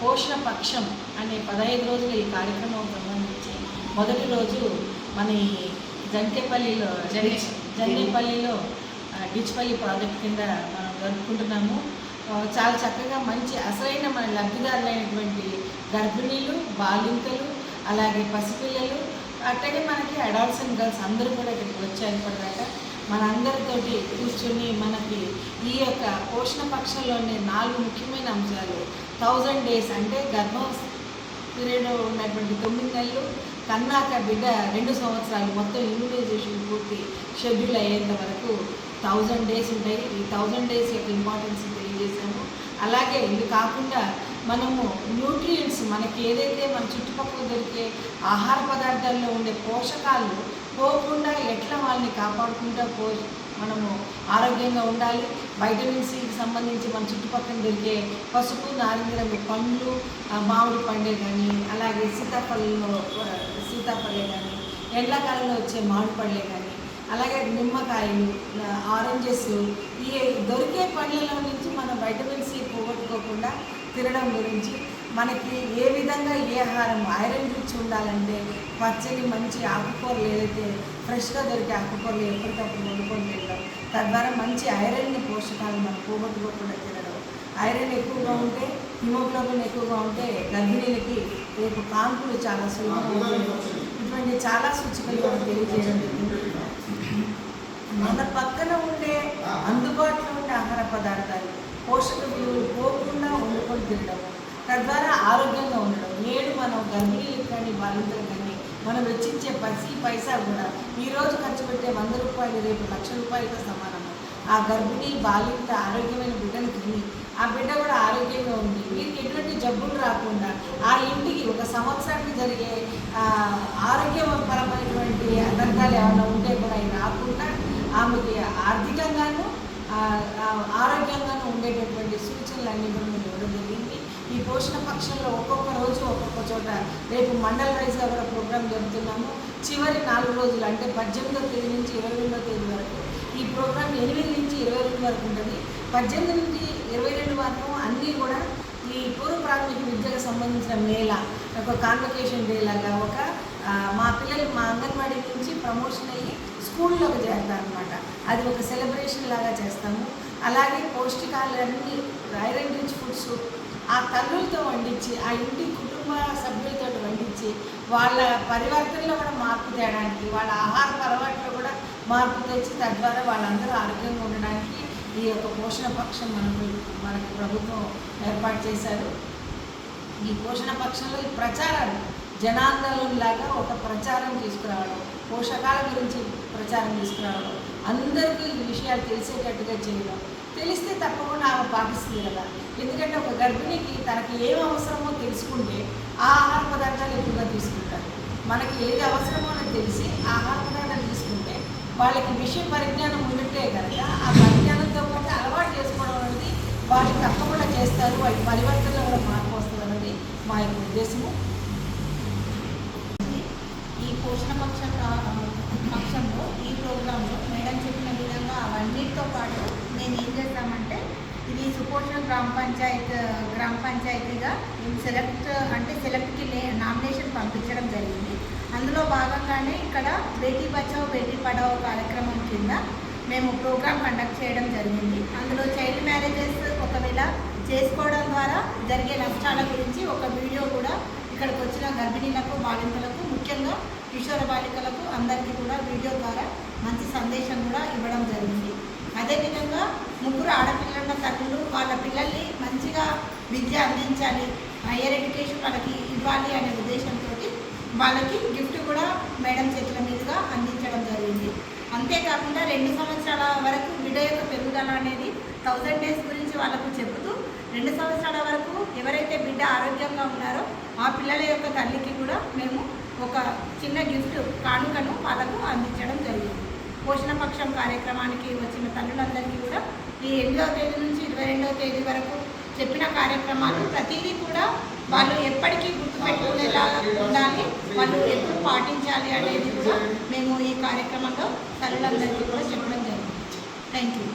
పోషణ పక్షం అనే పదహైదు రోజుల ఈ కార్యక్రమం సంబంధించి మొదటి రోజు మన ఈ జంకేపల్లిలో జన్నే- డిచ్పల్లి ప్రాజెక్ట్ కింద మనం జరుపుకుంటున్నాము. చాలా చక్కగా మంచి అసలైన మన లబ్ధిదారులైనటువంటి గర్భిణీలు బాలింతలు అలాగే పసిపిల్లలు అట్టగే మనకి అడల్ట్స్ అండ్ గర్ల్స్ అందరూ కూడా ఇక్కడికి వచ్చారు ఇప్పటిదాకా. మనందరితోటి కూర్చొని మనకి ఈ యొక్క పోషణ పక్షంలోనే నాలుగు ముఖ్యమైన అంశాలు. థౌజండ్ డేస్ అంటే గర్భం పీరియడ్ ఉన్నటువంటి తొమ్మిది నెలలు కన్నాక బిడ్డ రెండు సంవత్సరాలు మొత్తం ఇమ్యూనైజేషన్ పూర్తి షెడ్యూల్ అయ్యేంత వరకు థౌజండ్ డేస్ ఉంటాయి. ఈ థౌజండ్ డేస్ యొక్క ఇంపార్టెన్స్ తెలియజేశాము అలాగే ఇది కాకుండా మనము న్యూట్రియంట్స్ మనకి ఏదైతే మన చుట్టుపక్కల దొరికే ఆహార పదార్థాల్లో ఉండే పోషకాలు పోకుండా ఎట్లా వాళ్ళని కాపాడుకుంటూ పో మనము ఆరోగ్యంగా ఉండాలి? వైటమిన్ సికి సంబంధించి మన చుట్టుపక్కల దొరికే పసుపు నారింజ రంగు పండ్లు మామిడి పండే కానీ అలాగే సీతాఫలంలో సీతాఫలే కానీ ఎండాకాలంలో వచ్చే మామిడి పండ్లే కానీ అలాగే నిమ్మకాయలు ఆరెంజెస్ ఈ దొరికే పండ్లలో నుంచి మనం వైటమిన్ సి పోగొట్టుకోకుండా తినడం గురించి మనకి ఏ విధంగా ఏ ఆహారం ఐరన్ రిచ్ ఉండాలంటే పచ్చని మంచి ఆకుకూరలు ఏదైతే ఫ్రెష్గా దొరికే ఆకుకూరలు ఎప్పటికప్పుడు వండుకొని తినడం తద్వారా మంచి ఐరన్ పోషకాలు మనం పోగొట్టుకోకుండా తినడం. ఐరన్ ఎక్కువగా ఉంటే హిమోగ్లోబిన్ ఎక్కువగా ఉంటే గర్భిణీలకి రేపు కాన్పులు చాలా సులభంగా. ఇటువంటి చాలా సూచికలు మనం తెలియజేయడం మన పక్కన ఉండే అందుబాటులో ఉండే ఆహార పదార్థాలు పోషక విలువలు పోకుండా వండుకొని తినడము తద్వారా ఆరోగ్యంగా ఉండడం. నేడు మనం గర్భిణీలకు కానీ బాలింతలు కానీ మనం వెచ్చించే పసి పైసా కూడా ఈరోజు ఖర్చు పెట్టే వంద రూపాయలు రేపు లక్ష రూపాయలతో సమానము. ఆ గర్భిణీ బాలింత ఆరోగ్యమైన బిడ్డను తిని ఆ బిడ్డ కూడా ఆరోగ్యంగా ఉంది వీరికి ఎటువంటి జబ్బులు రాకుండా ఆ ఇంటికి ఒక సంవత్సరానికి జరిగే ఆరోగ్యపరమైనటువంటి అనర్థాలు ఏమైనా ఉంటే కూడా అవి రాకుండా ఆమెకి ఆర్థికంగాను ఆరోగ్యంగాను ఉండేటటువంటి సూచనలన్నీ కూడా మేము ఇవ్వడం జరిగింది. ఈ పోషణ పక్షంలో ఒక్కొక్క రోజు ఒక్కొక్క చోట రేపు మండల వైజ్గా కూడా ప్రోగ్రామ్ జరుపుతున్నాము. చివరి నాలుగు రోజులు అంటే పద్దెనిమిదో తేదీ నుంచి ఇరవై రెండో తేదీ వరకు. ఈ ప్రోగ్రామ్ ఎనిమిది నుంచి ఇరవై రెండు వరకు ఉంటుంది. పద్దెనిమిది నుంచి ఇరవై రెండు వరకు అన్నీ కూడా ఈ పూర్వ ప్రాథమిక విద్యకు సంబంధించిన మేళ ఒక కాన్వకేషన్ డే లాగా ఒక మా పిల్లలు మా అంగన్వాడీ నుంచి ప్రమోషన్ అయ్యి స్కూల్లోకి చేరుతారు అనమాట అది ఒక సెలబ్రేషన్ లాగా చేస్తాము. అలాగే పౌష్టికాలన్నీ ఐరన్ రిచ్ ఫుడ్స్ ఆ తల్లులతో వండించి ఆ ఇంటి కుటుంబ సభ్యులతో వండించి వాళ్ళ పరివర్తనలో కూడా మార్పు తేయడానికి వాళ్ళ ఆహార అలవాట్లో కూడా మార్పు తెచ్చి తద్వారా వాళ్ళందరూ ఆరోగ్యంగా ఉండడానికి ఈ యొక్క పోషణ పక్షం మనకు మనకి ప్రభుత్వం ఏర్పాటు చేశారు. ఈ పోషణ పక్షంలో ఈ ప్రచారాలు జనాందోళనలాగా ఒక ప్రచారం తీసుకురావడం పోషకాల గురించి ప్రచారం తీసుకురావడం అందరికీ ఈ విషయాలు తెలిసేటట్టుగా చేయడం తెలిస్తే తప్పకుండా ఆమె పాటిస్తుంది కదా. ఎందుకంటే ఒక గర్భిణికి తనకి ఏం అవసరమో తెలుసుకుంటే ఆ ఆహార పదార్థాలు ఎక్కువగా తీసుకుంటారు. మనకి ఏది అవసరమో అని తెలిసి ఆ ఆహార పదార్థాలు తీసుకుంటే వాళ్ళకి విషయ పరిజ్ఞానం ఉన్నట్టే కనుక ఆ పరిజ్ఞానంతో పాటు అలవాటు చేసుకోవడం అనేది వాళ్ళు తప్పకుండా చేస్తారు. వాటి పరివర్తనలో కూడా మార్పు వస్తుంది అనేది మా యొక్క ఉద్దేశము. ఈ పోషణ పక్ష పక్షంలో ఈ ప్రోగ్రాంలో మేడం చెప్పిన విధంగా అవన్నిటితో పాటు మేము ఏం చేస్తామంటే ఇది సుపోషణ గ్రామ పంచాయత్ గ్రామ పంచాయతీగా సెలెక్ట్ అంటే సెలెక్ట్కి నామినేషన్ పంపించడం జరిగింది. అందులో భాగంగానే ఇక్కడ బేటీ బచావ్ బేటీ పడావ్ కార్యక్రమం కింద మేము ప్రోగ్రామ్ కండక్ట్ చేయడం జరిగింది. అందులో చైల్డ్ మ్యారేజెస్ ఒకవేళ చేసుకోవడం ద్వారా జరిగే నష్టాల గురించి ఒక వీడియో కూడా ఇక్కడికి వచ్చిన గర్భిణీలకు బాలింతలకు ముఖ్యంగా కిషోర బాలికలకు అందరికీ కూడా వీడియో ద్వారా మంచి సందేశం కూడా ఇవ్వడం జరిగింది. అదేవిధంగా ముగ్గురు ఆడపిల్లల తల్లులు వాళ్ళ పిల్లల్ని మంచిగా విద్య అందించాలి. హయ్యర్ ఎడ్యుకేషన్ వాళ్ళకి ఇవ్వాలి అనే ఉద్దేశంతో వాళ్ళకి గిఫ్ట్ కూడా మేడం చేతుల మీదుగా అందించడం జరిగింది. అంతేకాకుండా రెండు సంవత్సరాల వరకు బిడ్డ యొక్క పెరుగుదల అనేది థౌజండ్ డేస్ గురించి వాళ్ళకు చెబుతూ రెండు సంవత్సరాల వరకు ఎవరైతే బిడ్డ ఆరోగ్యంగా ఉన్నారో ఆ పిల్లల యొక్క తల్లికి కూడా మేము ఒక చిన్న గిఫ్ట్ కానుకను వాళ్ళకు అందించడం జరిగింది. పోషణ పక్షం కార్యక్రమానికి వచ్చిన తల్లులందరికీ కూడా ఈ ఎనిమిదవ తేదీ నుంచి ఇరవై రెండవ తేదీ వరకు చెప్పిన కార్యక్రమాలు ప్రతిదీ కూడా వాళ్ళు ఎప్పటికీ గుర్తుపెట్టుకునేలా ఉండాలి. వాళ్ళు ఎప్పుడు పాటించాలి అనేది కూడా మేము ఈ కార్యక్రమంలో తల్లులందరికీ కూడా చెప్పడం జరిగింది. Thank you